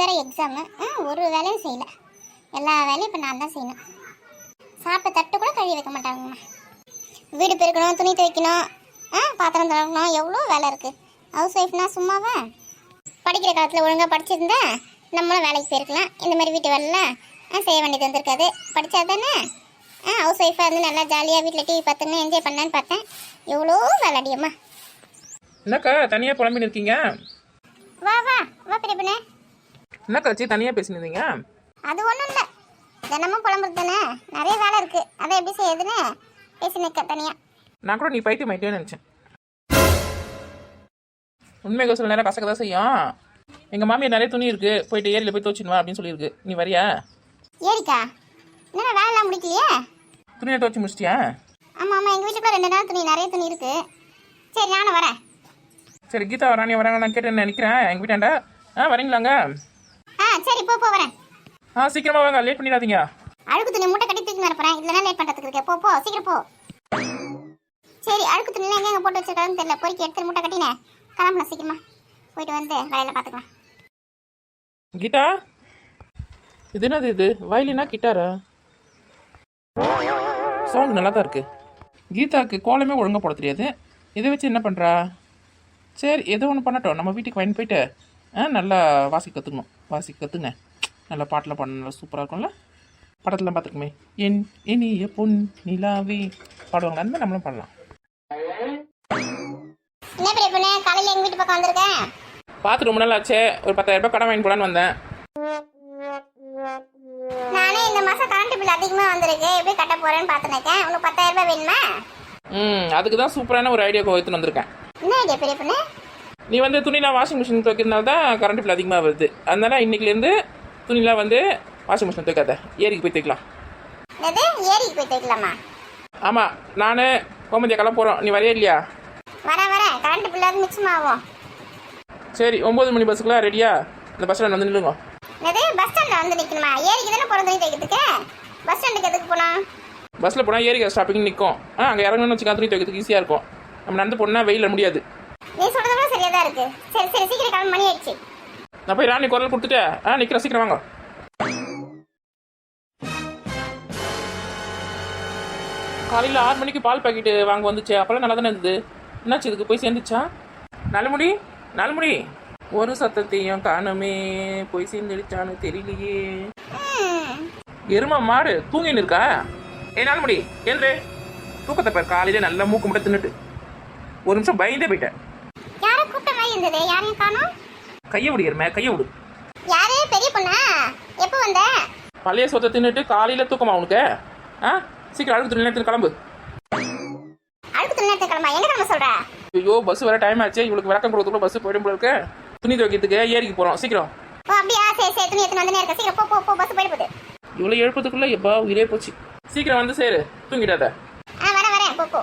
வர எக்ஸாமு ஒரு வேலையும் செய்யல. எல்லா வேலையும் இப்போ நான் தான் செய்யணும். சாப்பிட்ட தட்டு கூட கழுவி வைக்க மாட்டாங்கம்மா. வீடு பெருக்கணும் துணி துவைக்கணும் ஆ பாத்திரம் துவைக்கணும் எவ்வளோ வேலை இருக்குது ஹவுஸ் ஒய்ஃப்னா சும்மாவா? படிக்கிற காலத்தில் ஒழுங்காக படிச்சிருந்தா நம்மளும் வேலைக்கு போயிருக்கலாம். இந்த மாதிரி வீட்டு வேலைலாம் ஆ, செய்ய வேண்டியது வந்திருக்காது. படித்தா தானே ஆ ஹவுஸ் ஒய்ஃபாக இருந்து நல்லா ஜாலியாக வீட்டில் டிவி பார்த்துன்னு என்ஜாய் பண்ணலான்னு பார்த்தேன். எவ்வளோ வேலை அடியம்மா. என்னக்கா தனியாக புலம்பின்னு இருக்கீங்க? வா வா வா பெரியப்பனே என்னக்கா சி தனியாக பேசினிருந்தீங்க? அது ஒன்றும் இல்லை. தினமும் புலம்புறது தானே? நிறைய வேலை இருக்குது அதை எப்படி செய்யுதுன்னு பேசி நிற்க தனியாக நான் கூட நீ பைத்தியம் ஆயிட்டேன்னு நினச்சேன். உண்மையாக சில நேரம் கசக்க தான் செய்யும். எங்கள் மாமியார் நிறைய துணி இருக்குது போயிட்டு ஏரியில் போய் துவச்சின்னு வா அப்படின்னு சொல்லியிருக்கு. நீ வரியா? ஏரிக்கா? என்ன வேலைலாம் முடிக்கலையே? துணியை துவச்சி முடிச்சிட்டியா? ஆமாம் ஆமாம் எங்கள் வீட்டுக்குள்ள ரெண்டு நாள் துணி நிறைய துணி இருக்குது சரி நானும் வரேன். சரி கீதா வரானே வராங்க நான் கேட்டு நினைக்கிறேன். எங்கள் வீட்டாண்ட? ஆ வரீங்களாங்க? சரி போ போ வரேன். ஆ சீக்கிரமா வாங்க. லேட் பண்ணிடாதீங்க. அழுக்கு துணி மூட்டை கட்டி தூக்கி வரப்போறேன். இல்லைனா லேட் பண்ணுறதுக்கு இருக்கே? போ போ சீக்கிரம் போ. சரி அழுக்கு துணிலாம் எங்கே எங்கே போட்டு வச்சிருக்காங்கன்னு தெரியல. பொறுக்கி எடுத்து மூட்டை கட்டினேன். கிளம்பலாம் சீக்கிரமா. போயிட்டு வந்து வேலையில் பார்த்துக்கலாம். கீதா? இது என்னது இது? வயலினா கிட்டாரா? சவுண்ட் நல்லா தான் இருக்கு. கீதாக்கு கோலமே ஒழுங்காக போட தெரியாது. இதை வச்சு என்ன பண்ணுறா சரி ஏதோ ஒன்று பண்ணட்டும். நம்ம வீட்டுக்கு வாங்கி போயிட்டு நல்லா வாசிக்க கற்றுக்கணும் வாசிக்க கற்றுங்க நல்லா பாட்டெலாம் பண்ண நல்லா சூப்பராக இருக்கும்ல? படத்துலாம் பார்த்துருக்குமே. என் இனிய பொன் நிலாவே. பாடுவாங்க அந்த நம்மளும் பாடலாம். என்ன பெரிய பொண்ணு? காலையில் எங்கள் வீட்டு பக்கம் வந்திருக்கேன் பார்த்து ரொம்ப நாள் ஆச்சே. ஒரு பத்தாயிரம் ரூபாய் கடன் வாங்கி போலான்னு வந்தேன். நானே இந்த மாதம் கரண்ட் பில் அதிகமாக வந்திருக்கு. எப்படி கட்ட போகிறேன்னு பார்த்துருக்கேன் உனக்கு பத்தாயிரம் ரூபாய் வேணுமா? ம் அதுக்கு தான் சூப்பரான ஒரு ஐடியா எடுத்துன்னு வந்திருக்கேன். என்ன ஐடியா பெரிய பொண்ணு? நீ வந்து துணிலாம் வாஷிங் மிஷின் துவைக்கிறதுனால தான் கரண்ட் பில் அதிகமாக வருது. அதனால இன்னைக்குலேருந்து துணிலாம் வந்து வாஷிங் மிஷின் துவைக்காத. ஏரிக்கு போய் துவைக்கலாம். என்னது? ஏரிக்கு போய் தைக்கலாமா ஆமாம் நான் கோமதியா கிளம்ப போகிறோம் நீ வரையா இல்லையா? கரண்ட் மிச்சமாகும். சரி ஒம்பது மணி பஸ்ஸுக்குலாம் ரெடியா இந்த பஸ் ஸ்டாண்ட் வந்து நில்லுங்க. என்னது? பஸ் ஸ்டாண்டில் வந்து நிற்கணுமா ஏரிக்கு தானே போகிற துணி தைக்கிறதுக்கு பஸ் ஸ்டாண்டுக்கு எதுக்கு போனா? பஸ்ஸில் போனால் ஏரி ஸ்டாப்பிங் நிற்கும் ஆ அங்கே இறங்கணும்னு வச்சுக்கா துணி துவைக்கிறதுக்கு ஈஸியாக இருக்கும். நம்ம நடந்து போனால் வெயிலில் முடியாது நீ சொல்றது கூட சரியா தான் இருக்கு. சரி சரி சீக்கிரம் கிளம்பி மணி ஆயிடுச்சு. நான் போய் ராணி குரல் கொடுத்துட்டு ஆ நிற்கிறேன் சீக்கிரம் வாங்க. காலையில் ஆறு மணிக்கு பால் பாக்கெட்டு வாங்க வந்துச்சு. அப்போல்லாம் நல்லா தானே இருந்தது. என்னாச்சு இதுக்கு போய் சேர்ந்துச்சா? நலமுடி நலமுடி ஒரு சத்தத்தையும் காணுமே. போய் சேர்ந்துடுச்சான்னு தெரியலையே. எருமா மாடு தூங்கின்னு இருக்கா? ஏ நலமுடி என்று தூக்கத்தை பாரு காலையில நல்லா மூக்கு மட்டும் தின்னுட்டு. ஒரு நிமிஷம் பயந்தே போயிட்டேன். இருந்தது யாரையும் காணோம்? கையை விடு எருமை கையை விடு. யாரு? பெரிய பொண்ணா? எப்போ வந்த? பழைய சொத்தை தின்னுட்டு காலையில தூக்கமா உனக்கு? ஆ? சீக்கிரம் அழுக்கு துணி நேரத்தில் கிளம்பு. அழுக்கு துணி நேரத்தை கிளம்பா எங்க கிளம்ப சொல்ற? ஐயோ பஸ் வர டைம் ஆச்சு. இவளுக்கு விளக்கம் கொடுக்கறதுக்குள்ள பஸ் போயிடும் போல இருக்கு. துணி துவைக்கிறதுக்கு ஏரிக்கு போறோம் சீக்கிரம். ஓ அப்படியா? சரி சரி துணி எத்தனை வந்து சீக்கிரம் போ போ போ பஸ் போயிட்டு போகுது. இவ்வளோ எழுப்பதுக்குள்ள எப்பா உயிரே போச்சு. சீக்கிரம் வந்து சேரு. தூங்கிடாத. ஆ வரேன் வரேன். போ போ.